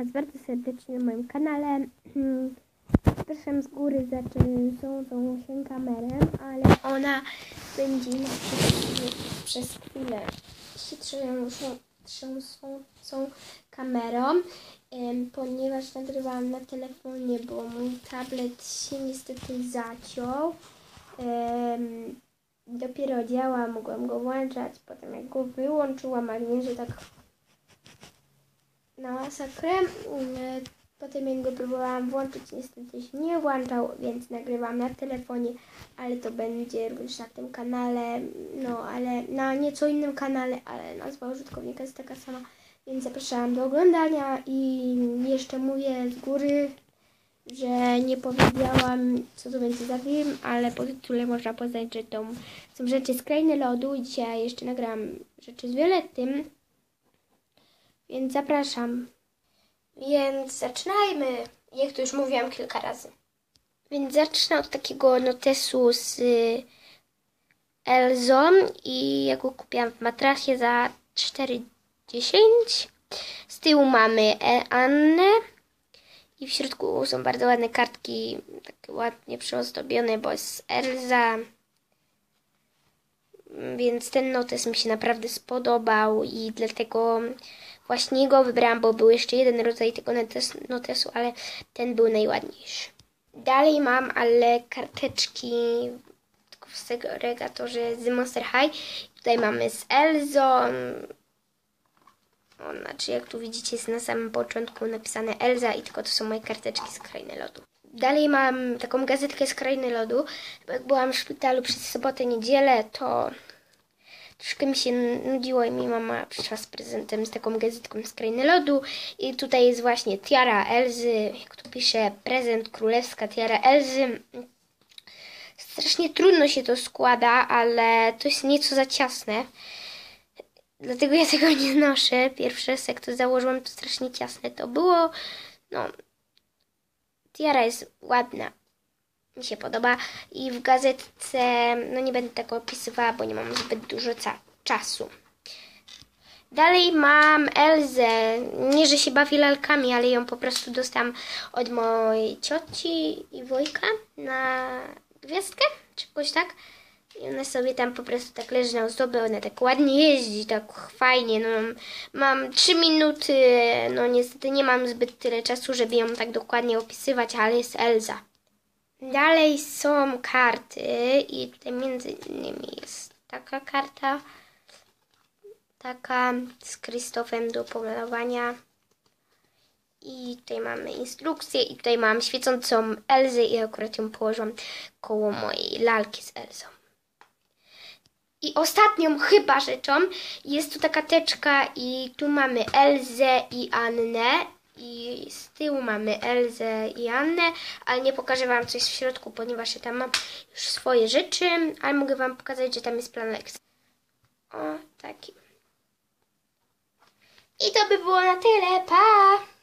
Was bardzo serdecznie na moim kanale. Zapraszam z góry za trzęsącą się kamerę, ale ona będzie na przez chwilę się trzęsą, trzęsącą kamerą, ponieważ nagrywałam na telefonie, bo mój tablet się niestety zaciął. Dopiero działa, mogłam go włączać, potem jak go wyłączyłam, ale nie, że tak na masakrę. Mm, Potem jak go próbowałam włączyć, niestety się nie włączał, więc nagrywam na telefonie, ale to będzie również na tym kanale, no ale na nieco innym kanale, ale nazwa użytkownika jest taka sama, więc zapraszam do oglądania i jeszcze mówię z góry, że nie powiedziałam, co to będzie za film, ale po tytule można poznać, że to są rzeczy z krainy lodu dzisiaj jeszcze nagram rzeczy z Violettym, więc zapraszam. Więc zaczynajmy, jak to już mówiłam kilka razy. Więc zacznę od takiego notesu z y, Elzą i ja go kupiłam w matrasie za 4,10. Z tyłu mamy E- Annę i w środku są bardzo ładne kartki, takie ładnie przyozdobione, bo jest Elza. Więc ten notes mi się naprawdę spodobał i dlatego właśnie go wybrałam, bo był jeszcze jeden rodzaj tego notes- notesu, ale ten był najładniejszy. Dalej mam, ale karteczki tylko w segregatorze z Monster High. Tutaj mamy z Elzą. O, znaczy, jak tu widzicie, jest na samym początku napisane Elza i tylko to są moje karteczki z Krainy Lodu. Dalej mam taką gazetkę z Krainy Lodu. Jak byłam w szpitalu przez sobotę, niedzielę, to troszkę mi się nudziło i mi mama przyszła z prezentem z taką gazetką z Krainy Lodu. I tutaj jest właśnie tiara Elzy, jak tu pisze, prezent królewska tiara Elzy. Strasznie trudno się to składa, ale to jest nieco za ciasne. Dlatego ja tego nie noszę. Pierwszy raz jak to założyłam, to strasznie ciasne to było. No, tiara jest ładna. Mi się podoba. I w gazetce, no nie będę tego opisywała, bo nie mam zbyt dużo czasu. Dalej mam Elzę. Nie, że się bawi lalkami, ale ją po prostu dostałam od mojej cioci i wujka na gwiazdkę, czy jakoś tak. I ona sobie tam po prostu tak leży na ozdobie, ona tak ładnie jeździ, tak fajnie. No, mam trzy minuty, no niestety nie mam zbyt tyle czasu, żeby ją tak dokładnie opisywać, ale jest Elza. Dalej są karty i tutaj między innymi jest taka karta, taka z Krzysztofem do pomalowania. I tutaj mamy instrukcję i tutaj mam świecącą Elzę i akurat ją położyłam koło mojej lalki z Elzą. I ostatnią chyba rzeczą jest tu taka teczka i tu mamy Elzę i Annę i z tyłu mamy Elzę i Annę, ale nie pokażę Wam coś w środku, ponieważ ja tam mam już swoje rzeczy, ale mogę Wam pokazać, że tam jest plan lekcji. O, taki. I to by było na tyle, pa!